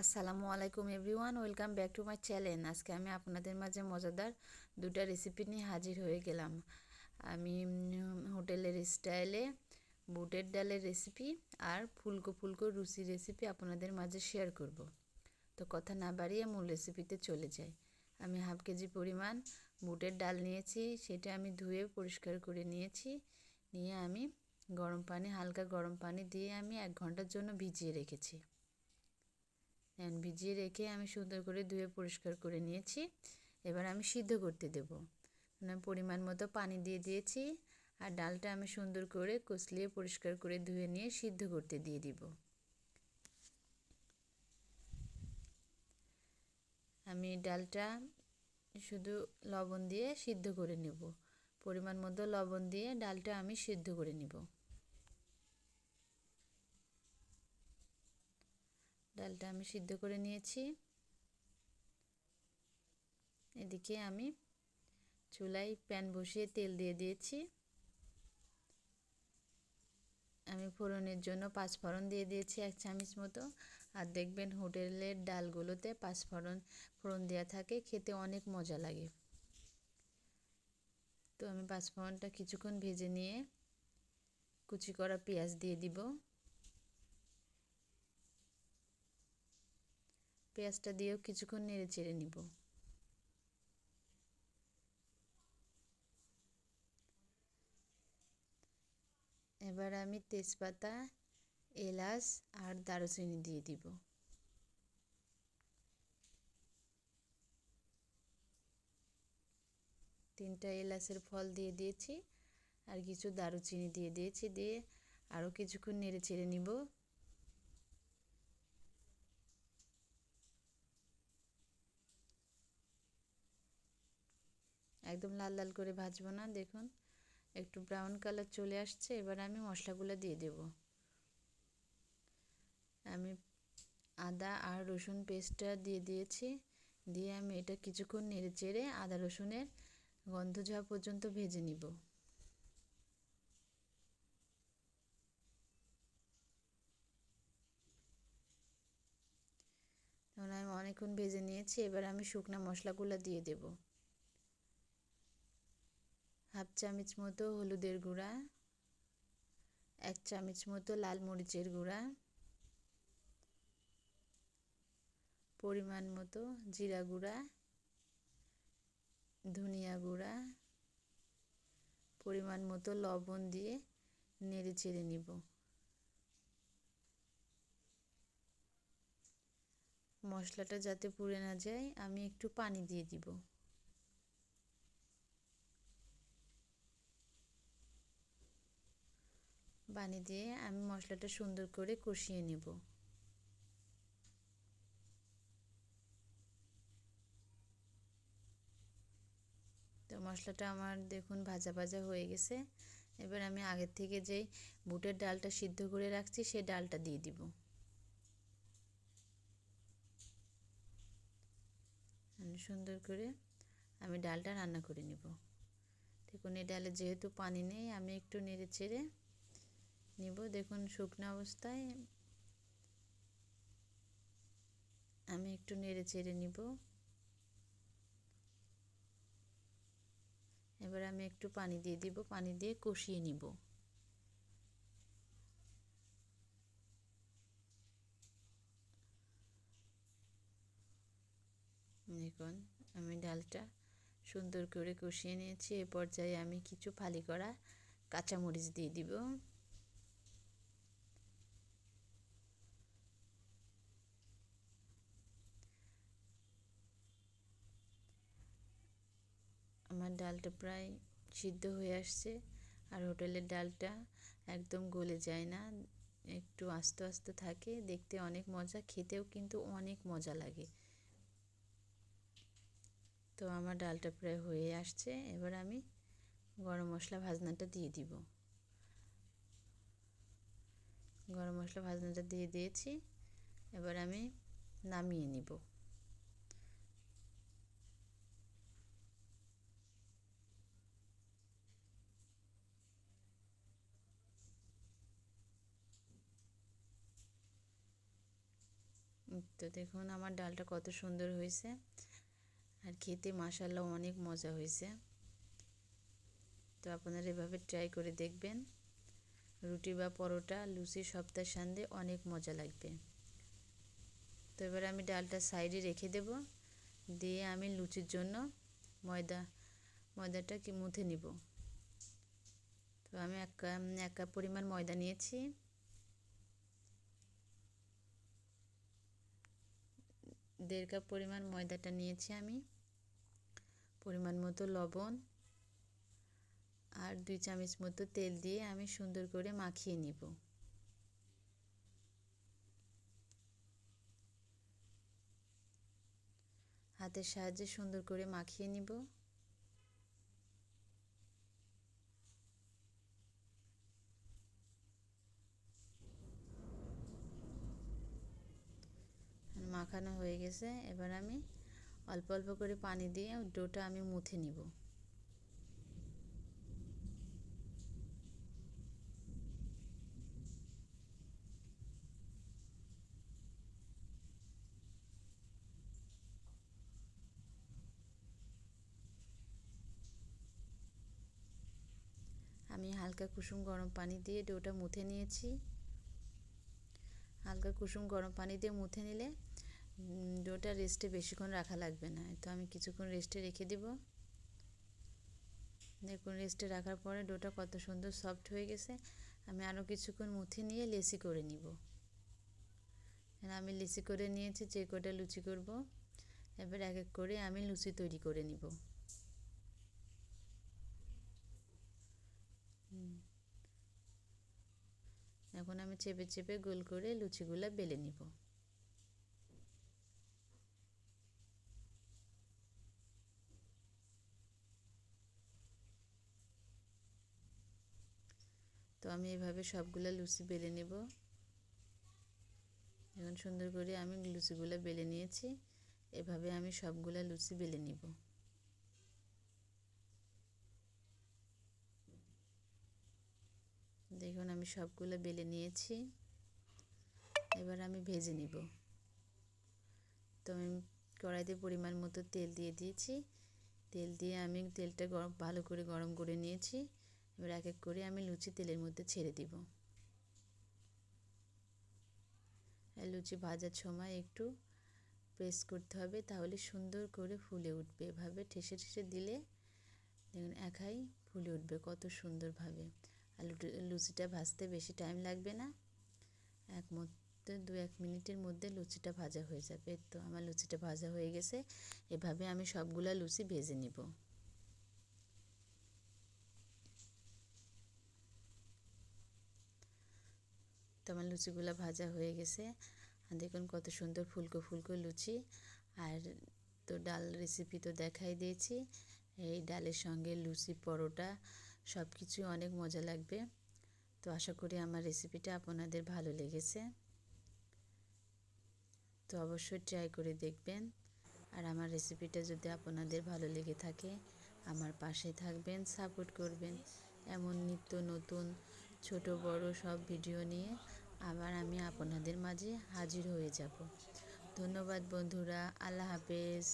আসসালামু আলাইকুম everyone, welcome back to my channel. আজকে আমি আপনাদের মাঝে মজাদার দুটা রেসিপি নিয়ে হাজির হয়ে গেলাম। আমি হোটেলের স্টাইলে বুটের ডালের রেসিপি আর ফুলকো ফুলকো রুচি রেসিপি আপনাদের মাঝে শেয়ার করব। তো কথা না বাড়িয়ে মূল রেসিপিতে চলে যাই। আমি হাফ কেজি পরিমাণ বুটের ডাল নিয়েছি, সেটা আমি ধুয়ে পরিষ্কার করে নিয়েছি। নিয়ে আমি গরম পানি, হালকা গরম পানি দিয়ে আমি এক ঘণ্টার জন্য ভিজিয়ে রেখেছি। ভিজিয়ে রেখে আমি সুন্দর করে ধুয়ে পরিষ্কার করে নিয়েছি। এবার আমি সিদ্ধ করতে দেব। পরিমাণ মতো পানি দিয়ে দিয়েছি আর ডালটা আমি সুন্দর করে কষলিয়ে পরিষ্কার করে ধুয়ে নিয়ে সিদ্ধ করতে দিয়ে দিব। আমি ডালটা শুধু লবণ দিয়ে সিদ্ধ করে নেব। পরিমাণ মতো লবণ দিয়ে ডালটা আমি সিদ্ধ করে নিব। ডালটা আমি সিদ্ধ করে নিয়েছি। এদিকে আমি চুলায় প্যান বসিয়ে তেল দিয়ে দিয়েছি। আমি ফোড়নের জন্য পাঁচফোড়ন দিয়ে দিয়েছি এক চামচ মতো। আর দেখবেন হোটেলের ডালগুলোতে পাঁচফোড়ন ফোড়ন দেওয়া থাকে, খেতে অনেক মজা লাগে। তো আমি পাঁচফোড়নটা কিছুক্ষণ ভেজে নিয়ে কুচি করা পেঁয়াজ দিয়ে দিব। পেঁয়াজটা দিয়েও কিছুক্ষণ নেড়ে চেড়ে নিব। এবার আমি তেজপাতা, এলাচ আর দারুচিনি দিয়ে দিব। তিনটা এলাচের ফল দিয়ে দিয়েছি আর কিছু দারুচিনি দিয়ে দিয়েছি, দিয়ে আরও কিছুক্ষণ নেড়ে চেড়ে নিব। একদম লাল লাল করে ভাজবো না, দেখুন। একটু ব্রাউন কালার চলে আসছে, এবার আমি মশলাগুলো দিয়ে দেব। আমি আদা আর রসুন পেস্টটা দিয়ে দিয়েছি। দিয়ে আমি এটা কিছুক্ষণ নেড়ে চেড়ে আদা রসুনের গন্ধ যাওয়া পর্যন্ত ভেজে নিব। আমি অনেকক্ষণ ভেজে নিয়েছি, এবার আমি শুকনো মশলাগুলো দিয়ে দেবো। হাফ চামচ মতো হলুদের গুঁড়া, এক চামচ মতো লাল মরিচের গুঁড়া, পরিমাণ মতো জিরা গুঁড়া, ধনিয়া গুঁড়া, পরিমাণ মতো লবণ দিয়ে নেড়ে চেড়ে নিব। মশলাটা যাতে পুড়ে না যায়, আমি একটু পানি দিয়ে দিব। পানি দিয়ে আমি মশলাটা সুন্দর করে কষিয়ে নেব। তো মশলাটা আমার দেখুন ভাজা ভাজা হয়ে গেছে। এবার আমি আগের থেকে যেই বুটের ডালটা সিদ্ধ করে রাখছি সেই ডালটা দিয়ে দিব। সুন্দর করে আমি ডালটা রান্না করে নিব। দেখুন, এই ডালে যেহেতু পানি নেই, আমি একটু নেড়ে চেড়ে নিব। দেখুন, শুকনো অবস্থায় আমি একটু নেড়ে চেড়ে নিব। এবার আমি একটু পানি দিয়ে দিব, পানি দিয়ে কষিয়ে নিব। দেখুন, আমি ডালটা সুন্দর করে কষিয়ে নিয়েছি। এ পর্যায়ে আমি কিছু ফালি করা কাঁচামরিচ দিয়ে দিব। আমার ডালটা প্রায় সিদ্ধ হয়ে আসছে আর হোটেলের ডালটা একদম গলে যায় না, একটু আস্তে আস্তে থাকে, দেখতে অনেক মজা, খেতেও কিন্তু অনেক মজা লাগে। তো আমার ডালটা প্রায় হয়ে আসছে, এবার আমি গরম মশলা ভাজনাটা দিয়ে দিব। গরম মশলা ভাজনাটা দিয়ে দিয়েছি, এবার আমি নামিয়ে নিব। তো দেখুন আমার ডালটা কত সুন্দর হয়েছে। আর খেতে মাসাল্লাহ অনেক মজা হয়েছে। তো আপনারা এভাবে ট্রাই করে দেখবেন। রুটি বা পরোটা, লুচি, সপ্তাহ সান্দে অনেক মজা লাগবে। তো এবার আমি ডালটা সাইডে রেখে দেব। দিয়ে আমি লুচির জন্য ময়দা ময়দাটা কি মুথে নিব। তো আমি এক এক কাপ পরিমাণ ময়দা নিয়েছি। দেড় কাপ পরিমাণ ময়দাটা নিয়েছি আমি, পরিমাণ মতো লবণ আর দুই চামচ মতো তেল দিয়ে আমি সুন্দর করে মাখিয়ে নিব। হাতের সাহায্যে সুন্দর করে মাখিয়ে নিব। মাখানো হয়ে গেছে। এবার আমি অল্প অল্প করে পানি দিয়ে ডোটা আমি মুথে নিব। আমি হালকা কুসুম গরম পানি দিয়ে ডোটা মুথে নিয়েছি। হালকা কুসুম গরম পানি দিয়ে মুথে নিলে ডোটা রেস্টে বেশিক্ষণ রাখা লাগবে না। তো আমি কিছুক্ষণ রেস্টে রেখে দিব। দেখুন রেস্টে রাখার পরে ডোটা কত সুন্দর সফট হয়ে গেছে। আমি আরও কিছুক্ষণ মুথে নিয়ে লেসি করে নিব। আমি লিচি করে নিয়েছি, যে কটা লুচি করব। এবার এক এক করে আমি লুচি তৈরি করে নিব। এখন আমি চেপে চেপে গোল করে লুচিগুলো বেলে নিব। তো আমি এভাবে সবগুলো লুচি বেলে নেব। এখন সুন্দর করে আমি লুচিগুলো বেলে নিয়েছি। এভাবে আমি সবগুলো লুচি বেলে নিব। দেখুন, আমি সবগুলো বেলে নিয়েছি। এবার আমি ভেজে নিব। তো আমি কড়াইতে পরিমাণ মতো তেল দিয়ে দিয়েছি। তেল দিয়ে আমি তেলটা গরম ভালো করে গরম করে নিয়েছি। এবার এক এক করে আমি লুচি তেলের মধ্যে ছেড়ে দিব। লুচি ভাজার সময় একটু প্রেস করতে হবে তাহলে সুন্দর করে ফুলে উঠবে। এভাবে ঠেসে ঠেসে দিলে দেখুন একাই ফুলে উঠবে কত সুন্দরভাবে। আর লুচিটা ভাজতে বেশি টাইম লাগবে না। এক মধ্যে দু এক মিনিটের মধ্যে লুচিটা ভাজা হয়ে যাবে। তো আমার লুচিটা ভাজা হয়ে গেছে। এভাবে আমি সবগুলা লুচি ভেজে নিব। তো আমার লুচিগুলো ভাজা হয়ে গেছে। আর দেখুন কত সুন্দর ফুলকো ফুলকো লুচি। আর তো ডাল রেসিপি তো দেখাই দিয়েছি। এই ডালের সঙ্গে লুচি, পরোটা সব কিছু অনেক মজা লাগবে। তো আশা করি আমার রেসিপিটা আপনাদের ভালো লেগেছে। তো অবশ্যই ট্রাই করে দেখবেন। আর আমার রেসিপিটা যদি আপনাদের ভালো লেগে থাকে, আমার পাশে থাকবেন সাপোর্ট করবেন। এমন নিত্য নতুন ছোট, বড় সব ভিডিও নিয়ে আবার আমি আপনাদের মাঝে হাজির হয়ে যাব। ধন্যবাদ বন্ধুরা, আল্লাহ হাফেজ।